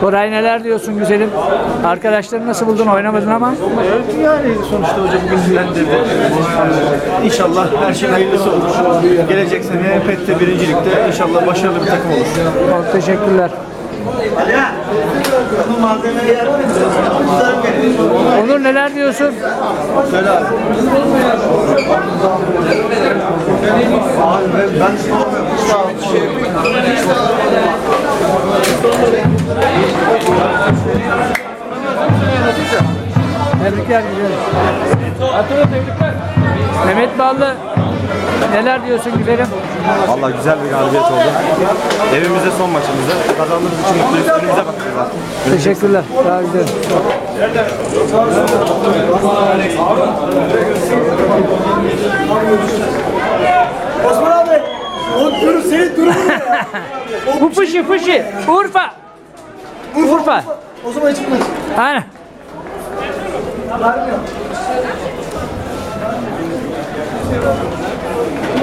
Koray neler diyorsun güzelim? Arkadaşları nasıl buldun? Oynamadın ama. Evet yani sonuçta hoca bugün dinlendirdi. İnşallah her şey hayırlısı olur. Gelecek sene PET'te birincilikte inşallah başarılı bir takım olur. Çok teşekkürler. Onur neler diyorsun? Söyle abi. Tebrikler güzelim. Mehmet Ballı neler diyorsun güzelim? Valla güzel bir galibiyet oldu. Evimizde son maçımızda. Kazandığımız için mutluyuz. Önümüze bakıyoruz artık. Teşekkürler. Daha güzel. Osman abi, o durum senin durumun ne ya? Bu fışı fışı. Urfa. Urfa. O zaman çıkmaz. Aynen.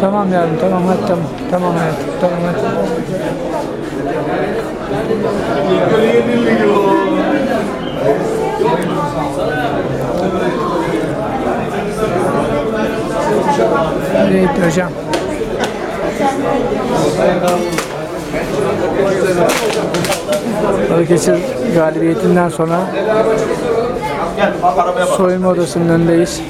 Tamam yavrum tamam hadi tamam. Tamam hayatım tamam hadi. Nereye hocam? Balıkesir galibiyetinden sonra soyunma odasının önündeyiz.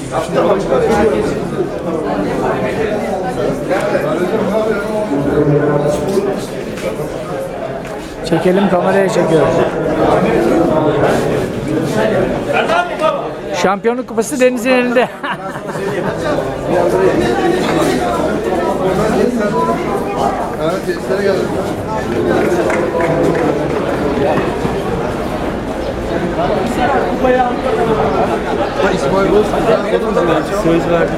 Çekelim kameraya çekiyoruz. Şampiyonluk kupası Deniz'in elinde. Söz verdim.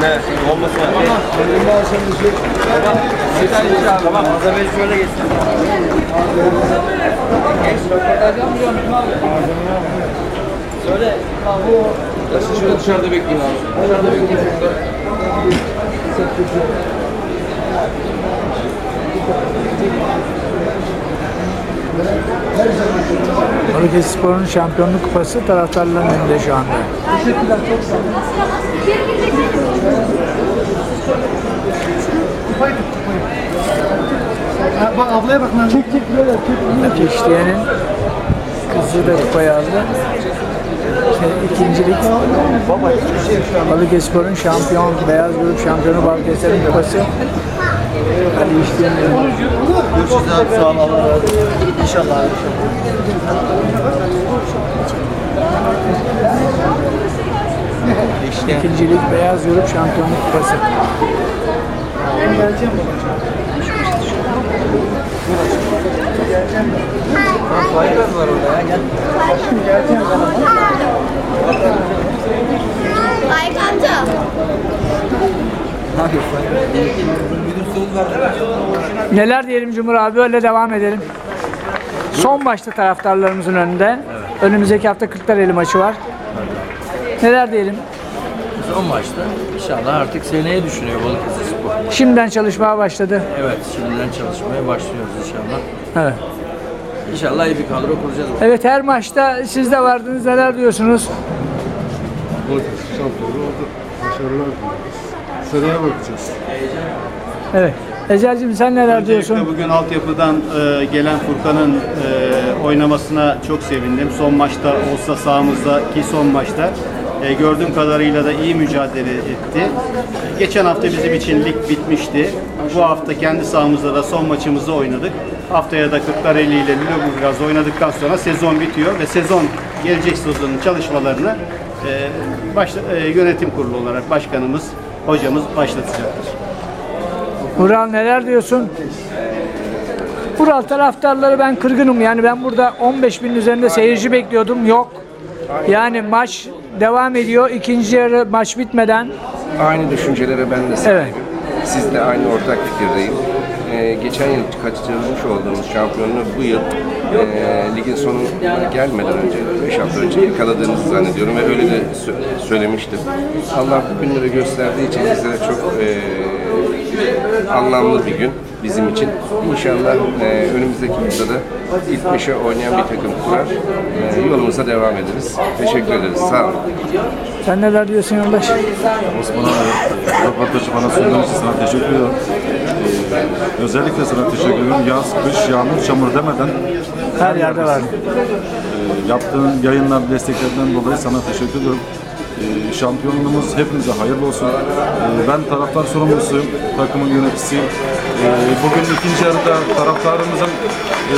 Ne? Olmasın. Tamam. Malzemeyi şöyle geçsin. Söyle. Siz şöyle dışarıda bekleyin abi. Dışarıda bekleyin. Balıkesir Spor'un şampiyonluk kupası taraftarların önünde şu anda. Ha, bak ablaya bak lan. Çek çek. İşleyenin kızı da kupayı aldı. Şey, ikincilik Balıkesir'in şampiyon, beyaz grup şampiyonu Balıkesir'in kupası. Hadi işleyenin. Görüşürüz abi. Sağ ol. Allah razı olsun. İnşallah abi. İkincilik beyaz grup şampiyonluk kupası. Faydası var orada ya. Gel. Faik amca. Müdür söz verdi. Neler diyelim Cumhur abi öyle devam edelim. Son maçta taraftarlarımızın önünde. Önümüzdeki hafta Kırklareli maçı var. Neler diyelim? Son maçta inşallah artık seneye düşünüyor Balıkesir Spor. Şimdiden çalışmaya başladı. Evet şimdiden çalışmaya başlıyoruz inşallah. Evet. İnşallah iyi bir kadro kuracağız. Evet her maçta siz de vardınız. Neler diyorsunuz? şampiyonu oldu. Başarılar diliyoruz. Seneye bakacağız. Evet. Ecel'cim sen neler diyorsun? Öncelikle bugün altyapıdan e, gelen Furkan'ın e, oynamasına çok sevindim. Son maçta olsa sahamızdaki son maçta e, gördüğüm kadarıyla da iyi mücadele etti. Geçen hafta bizim için lig bitmişti. Bu hafta kendi sahamızda da son maçımızı oynadık. Haftaya da Kırklareli ile Lüleburgaz oynadıktan sonra sezon bitiyor ve sezon gelecek sezonun çalışmalarını e, başla, e, yönetim kurulu olarak başkanımız, hocamız başlatacaktır. Vural neler diyorsun? Vural taraftarları ben kırgınım. Yani ben burada 15 bin üzerinde seyirci bekliyordum. Yok. Yani maç devam ediyor. İkinci yarı maç bitmeden. Aynı düşüncelere ben de sahibim. Sizle aynı ortak fikirdeyim. Ee, geçen yıl kaçırmış olduğumuz şampiyonluğu bu yıl e, ligin sonu gelmeden önce, 5 hafta önce yakaladığımızı zannediyorum ve öyle de sö- söylemiştim. Allah bu günleri gösterdiği için bizlere çok e, anlamlı bir gün bizim için. İnşallah e, önümüzdeki haftada ilk beşe oynayan bir takım kurar. E, yolumuza devam ederiz. Teşekkür ederiz. Sağ olun. Sen neler diyorsun yoldaş? Osman abi, röportajı bana sunduğun için sana teşekkür ediyorum. Ee, özellikle sana teşekkür ediyorum. Yaz, kış, yağmur, çamur demeden Her yerde var. e, yaptığın yayınlar, desteklerden dolayı sana teşekkür ediyorum. Ee, şampiyonluğumuz hepimize hayırlı olsun. Ee, ben taraftar sorumlusuyum, takımın yöneticisiyim. Ee, bugün ikinci yarıda taraftarımızın e,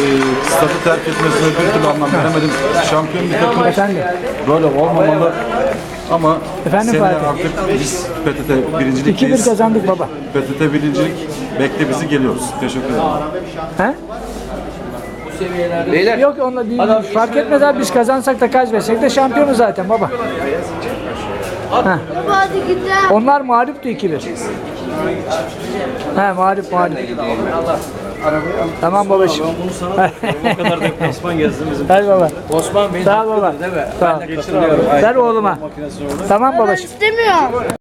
stadı terk etmesine bir türlü anlam veremedim. Şampiyon bir takım Efendim? böyle olmamalı. Ama Efendim seneye Fatih? artık biz PTT birincilikteyiz. 2-1 kazandık baba. PTT birincilik bekle bizi geliyoruz. Teşekkür ederim. He? Beyler Yok onunla değil. Fark etmez abi biz kazansak da kaybetsek de şampiyonuz zaten baba. Onlar mağluptu 2-1. He mağlup mağlup. Tamam babacığım. O kadar deplasman gezdim bizim. Hadi baba. Osman Bey'in Sağ ol baba. değil mi? Sağ ol. Ben de katılıyorum. Ver oğluma. Tamam babacığım. İstemiyorum.